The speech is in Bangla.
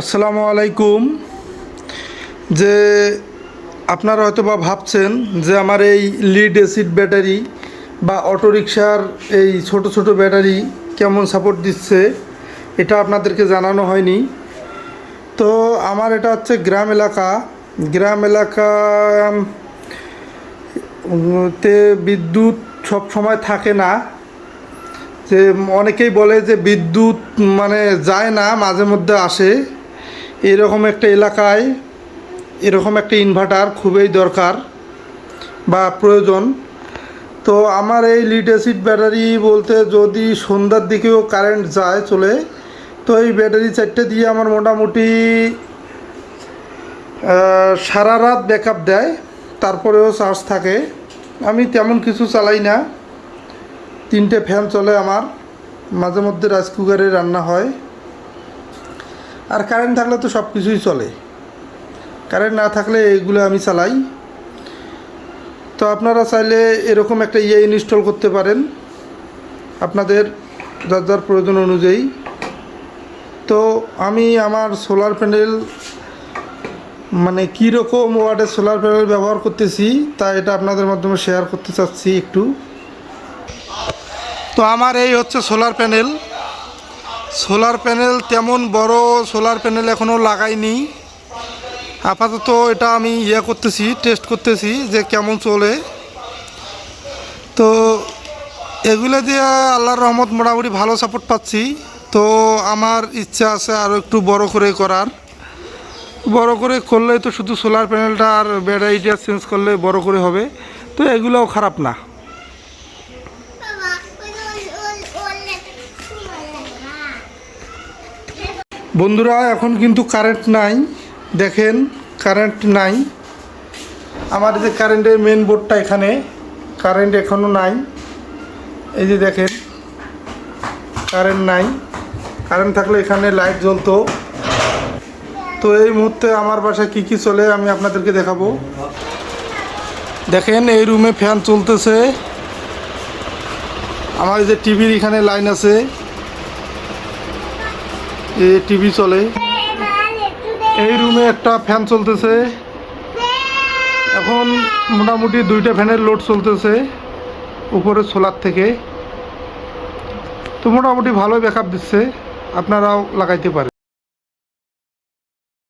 আসসালামু আলাইকুম। যে আপনারা হয়তো বা ভাবছেন যে আমার এই লিড অ্যাসিড ব্যাটারি বা অটোরিকশার এই ছোট ছোট ব্যাটারি কেমন সাপোর্ট দিচ্ছে, এটা আপনাদেরকে জানানো হয়নি। তো আমার এটা হচ্ছে গ্রাম এলাকা। গ্রাম এলাকা তে বিদ্যুৎ সব সময় থাকে না। যে অনেকেই বলে যে বিদ্যুৎ মানে যায় না, মাঝে মধ্যে আসে। এরকম একটা এলাকায় এরকম একটা ইনভার্টার খুবই দরকার বা প্রয়োজন। তো আমার এই লিড অ্যাসিড ব্যাটারি বলতে যদি সন্ধ্যার দিকেও কারেন্ট যায় চলে, তো এই ব্যাটারি চারটে দিয়ে আমার মোটামুটি সারা রাত ব্যাকআপ দেয়, তারপরেও চার্জ থাকে। আমি তেমন কিছু চালাই না। তিনটে ফ্যান চলে আমার। মাঝে মধ্যে রাইস কুকারে রান্না হয়। আর কারেন্ট থাকলে তো সব কিছুই চলে। কারেন্ট না থাকলে এইগুলো আমি চালাই। তো আপনারা চাইলে এরকম একটা ইয়ে ইনস্টল করতে পারেন। আপনাদের যার যার প্রয়োজন অনুযায়ী। তো আমি আমার সোলার প্যানেল মানে কীরকম ওয়ার্ডের সোলার প্যানেল ব্যবহার করতেছি, তা এটা আপনাদের মাধ্যমে শেয়ার করতে চাচ্ছি একটু। তো আমার এই হচ্ছে সোলার প্যানেল সোলার প্যানেল তেমন বড় সোলার প্যানেল এখনও লাগাইনি। আপাতত এটা আমি ইয়ে করতেছি টেস্ট করতেছি যে কেমন চলে। তো এগুলো দিয়ে আল্লাহর রহমত মোটামুটি ভালো সাপোর্ট পাচ্ছি। তো আমার ইচ্ছা আছে আরও একটু বড় করে করার। বড় করে করলেই তো শুধু সোলার প্যানেলটা আর ব্যাটারিটা চেঞ্জ করলে বড় করে হবে। তো এগুলোও খারাপ না। বন্ধুরা, এখন কিন্তু কারেন্ট নাই। দেখেন কারেন্ট নাই। আমার যে কারেন্টের মেন বোর্ডটা এখানে কারেন্ট এখনও নাই। এই যে দেখেন কারেন্ট নাই। কারেন্ট থাকলে এখানে লাইট জ্বলতো। তো এই মুহূর্তে আমার বাসায় কী কী চলে আমি আপনাদেরকে দেখাবো। দেখেন, এই রুমে ফ্যান চলতেছে। আমার যে টিভির এখানে লাইন আছে। এ টিভি চলে। এই রুমে একটা ফ্যান চলতেছে। এখন মোটামুটি দুইটা ফ্যানের লোড চলতেছে উপরে সোলার থেকে। তো মোটামুটি ভালোই ব্যাকআপ দিচ্ছে। আপনারাও লাগাইতে পারেন।